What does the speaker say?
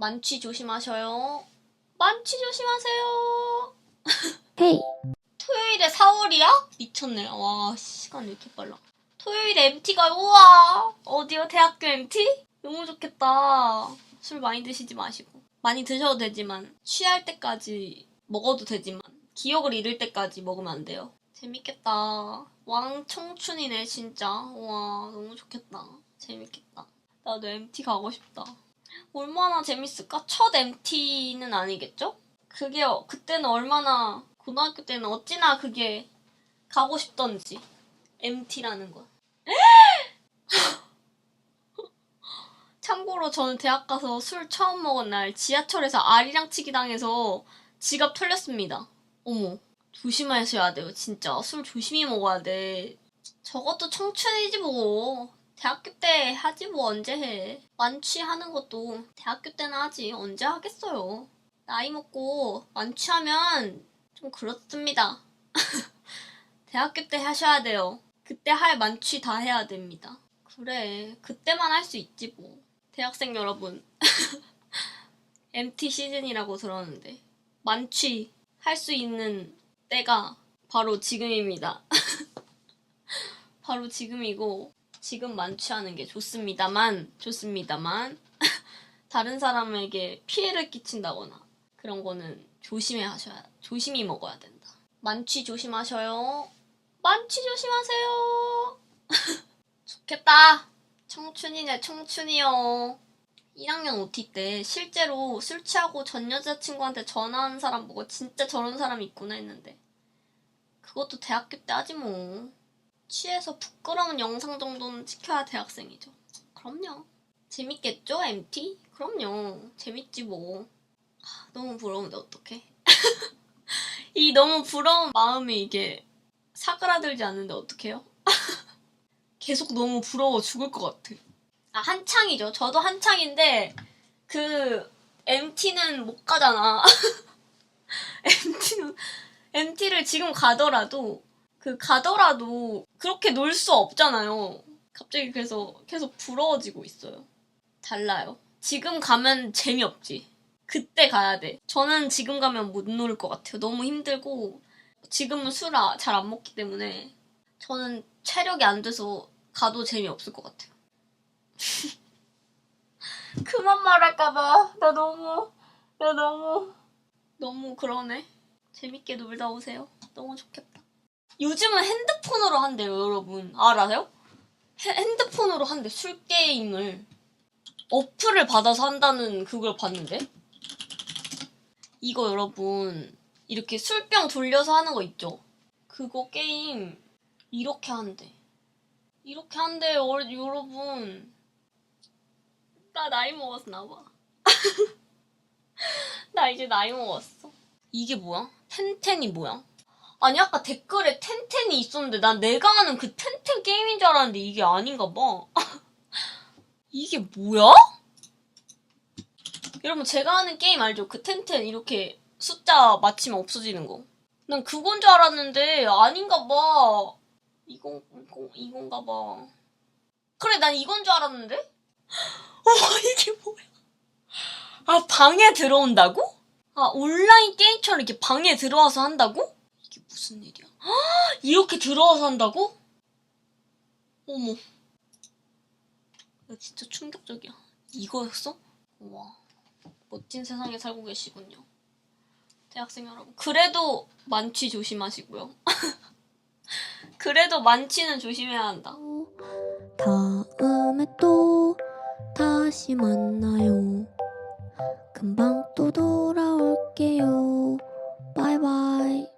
만취 조심하셔요. 만취 조심하세요. 헤이 토요일에 4월이야? 미쳤네. 와, 시간 왜 이렇게 빨라. 토요일에 MT가, 우와! 어디요? 대학교 MT? 너무 좋겠다. 술 많이 드시지 마시고. 많이 드셔도 되지만, 취할 때까지 먹어도 되지만, 기억을 잃을 때까지 먹으면 안 돼요. 재밌겠다. 왕 청춘이네, 진짜. 우와, 너무 좋겠다. 재밌겠다. 나도 MT 가고 싶다. 얼마나 재밌을까? 첫 MT는 아니겠죠? 그게 어- 그때는 얼마나 고등학교 때는 어찌나 그게 가고 싶던지 MT라는 거. 참고로 저는 대학 가서 술 처음 먹은 날 지하철에서 아리랑 치기 당해서 지갑 털렸습니다. 어머 조심하셔야 돼요 진짜 술 조심히 먹어야 돼. 저것도 청춘이지 뭐. 대학교 때 하지 뭐 언제 해. 만취하는 것도 대학교 때는 하지 언제 하겠어요. 나이 먹고 만취하면 좀 그렇습니다. 대학교 때 하셔야 돼요. 그때 할 만취 다 해야 됩니다. 그래, 그때만 할 수 있지 뭐. 대학생 여러분. MT 시즌이라고 들었는데. 만취 할 수 있는 때가 바로 지금입니다. 바로 지금이고, 지금 만취하는 게 좋습니다만, 좋습니다만, 다른 사람에게 피해를 끼친다거나, 그런 거는 조심해 하셔야, 조심히 먹어야 된다. 만취 조심하셔요. 만취 조심하세요. 좋겠다. 청춘이네, 청춘이요. 1학년 OT 때 실제로 술 취하고 전 여자친구한테 전화하는 사람 보고 진짜 저런 사람이 있구나 했는데. 그것도 대학교 때 하지 뭐. 취해서 부끄러운 영상 정도는 찍혀야 대학생이죠. 그럼요. 재밌겠죠, MT? 그럼요. 재밌지 뭐. 아, 너무 부러운데 어떡해? 이 너무 부러운 마음이 이게 사그라들지 않는데 어떡해요? 계속 너무 부러워 죽을 것 같아. 아, 한창이죠. 저도 한창인데, 그, MT는 못 가잖아. MT는, MT를 지금 가더라도, 그, 가더라도, 그렇게 놀 수 없잖아요. 갑자기 그래서 계속 부러워지고 있어요. 달라요. 지금 가면 재미없지. 그때 가야 돼. 저는 지금 가면 못 놀 것 같아요. 너무 힘들고 지금은 술 잘 안 먹기 때문에 저는 체력이 안 돼서 가도 재미없을 것 같아요. 그만 말할까봐 나 너무 나 너무 너무 그러네. 재밌게 놀다 오세요. 너무 좋겠다. 요즘은 핸드폰으로 한대요, 여러분. 알아요? 헤- 핸드폰으로 한대 술 게임을 어플을 받아서 한다는 그걸 봤는데 이거 여러분 이렇게 술병 돌려서 하는 거 있죠? 그거 게임 이렇게 한대. 이렇게 한대요, 어- 여러분. 나 나이 먹었나 봐. 나 이제 나이 먹었어. 이게 뭐야? 텐텐이 뭐야? 아니 아까 댓글에 텐텐이 있었는데 난 내가 아는 그 텐텐 게임인 줄 알았는데 이게 아닌가 봐. 이게 뭐야? 여러분 제가 하는 게임 알죠? 그 텐텐 이렇게 숫자 맞히면 없어지는 거. 난 그건 줄 알았는데 아닌가 봐. 이건 이건 이건가 봐. 그래 난 이건 줄 알았는데. 어 이게 뭐야? 아 방에 들어온다고? 아 온라인 게임처럼 이렇게 방에 들어와서 한다고? 무슨 일이야? 허! 이렇게 들어와서 한다고? 어머. 진짜 충격적이야. 이거였어? 우와. 멋진 세상에 살고 계시군요. 대학생 여러분. 그래도 만취 조심하시고요. 그래도 만취는 조심해야 한다. 다음에 또 다시 만나요. 금방 또 돌아올게요. 바이바이.